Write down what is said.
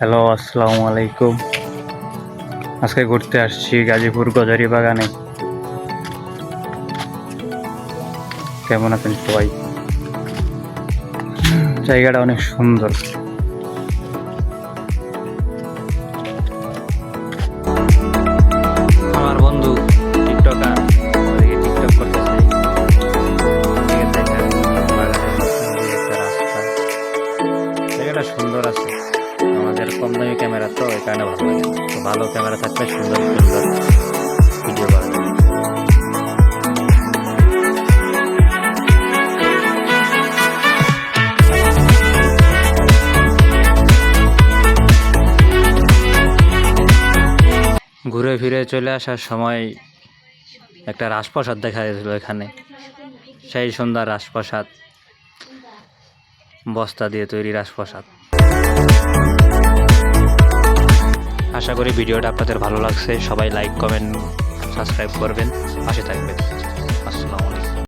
Hello আসসালামু আলাইকুম। আজকে ঘুরতে আসছি গাজীপুর গজারি বাগানে। কেমন আছেন সবাই? জায়গাটা অনেক সুন্দর। সুন্দর আছে। আমাদের কম দামি ক্যামেরা তো এই কারণে ভালো লাগে তো ভালো ক্যামেরা থাকলে সুন্দর সুন্দর ভিডিও করা ঘুরে ফিরে চলে আসার সময় একটা রাজপ্রসাদ দেখা গেছিল এখানে। সেই সুন্দর রাজপ্রসাদ, বস্তা দিয়ে তৈরি রাজপ্রসাদ। আশা করি ভিডিওটা আপনাদের ভালো লাগছে। সবাই লাইক কমেন্ট সাবস্ক্রাইব করবেন। পাশে থাকবেন।